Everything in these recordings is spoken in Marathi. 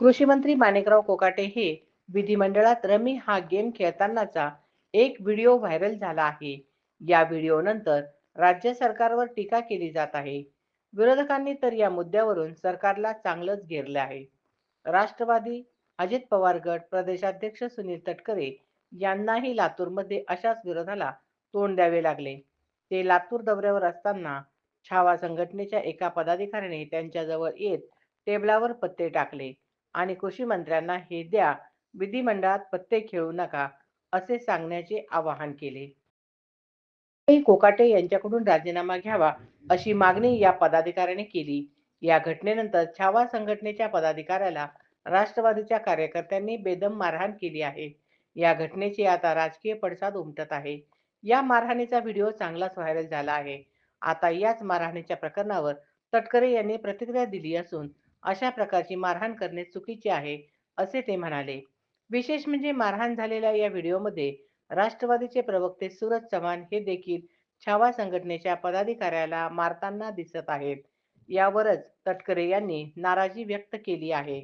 कृषी मंत्री माणिकराव कोकाटे हे विधिमंडळात रमी हा गेम खेळतानाचा एक व्हिडिओ व्हायरल झाला आहे. या व्हिडिओ नंतर राज्य सरकारवर टीका केली जात आहे. विरोधकांनी तर या मुद्द्यावरून सरकारला चांगलंच घेरलं आहे. राष्ट्रवादी अजित पवार गट प्रदेशाध्यक्ष सुनील तटकरे यांनाही लातूरमध्ये अशाच विरोधाला तोंड द्यावे लागले. ते लातूर दौऱ्यावर असताना छावा संघटनेच्या एका पदाधिकाऱ्याने त्यांच्याजवळ येत टेबलावर पत्ते टाकले. आणि कृषी मंत्र्यांना हे द्या विधिमंडळात पत्ते खेळू नका असे सांगण्याचे आवाहन केले. कोकाटे यांच्याकडून राजीनामा घ्यावा अशी मागणी या पदाधिकाऱ्याने केली. या घटनेनंतर छावा संघटनेच्या पदाधिकाऱ्याला राष्ट्रवादीच्या कार्यकर्त्यांनी बेदम मारहाण केली आहे. या घटनेची आता राजकीय पडसाद उमटत आहे. या मारहाणीचा व्हिडिओ चांगलाच व्हायरल झाला आहे. आता याच मारहाणीच्या प्रकरणावर तटकरे यांनी प्रतिक्रिया दिली असून अशा प्रकारची मारहाण करणे चुकीचे आहे असे ते म्हणाले. विशेष म्हणजे मारहाण झालेल्या या व्हिडिओमध्ये राष्ट्रवादीचे प्रवक्ते सूरज चव्हाण हे देखील छावा संघटनेच्या पदाधिकाऱ्याला मारताना दिसत आहेत. यावरच तटकरे यांनी नाराजी व्यक्त केली आहे.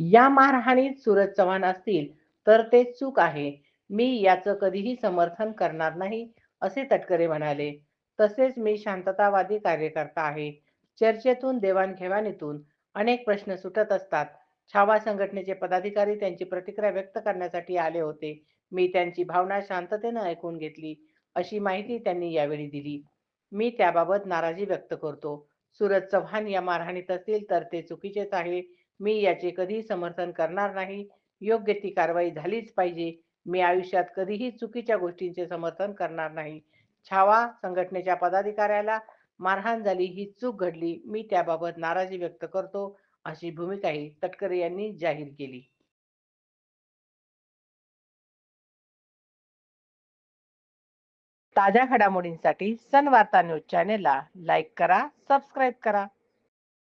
या मारहाणीत सूरज चव्हाण असतील तर ते चूक आहे. मी याचं कधीही समर्थन करणार नाही असे तटकरे म्हणाले. तसेच मी शांततावादी कार्यकर्ता आहे. चर्चेतून देवाणघेवाणीतून अनेक प्रश्न सुटत असतात. छावा संघटनेचे पदाधिकारी त्यांची प्रतिक्रिया व्यक्त करण्यासाठी आले होते. मी त्यांची भावना शांततेनं ऐकून घेतली. अशी माहिती त्यांनी यावेळी दिली. मी त्याबाबत नाराजी व्यक्त करतो. सूरज चव्हाण या मारहाणीत असतील तर ते चुकीचेच आहे. मी याचे कधीही समर्थन करणार नाही. योग्य ती कारवाई झालीच पाहिजे. मी आयुष्यात कधीही चुकीच्या गोष्टींचे समर्थन करणार नाही. छावा संघटनेच्या पदाधिकाऱ्याला मारहाण झाली ही चूक घडली मी त्याबाबत नाराजी व्यक्त करतो अशी भूमिकाही तटकरे यांनी जाहीर केली. ताज्या घडामोडींसाठी सनवार्ता न्यूज चॅनेलला लाईक करा सबस्क्राईब करा.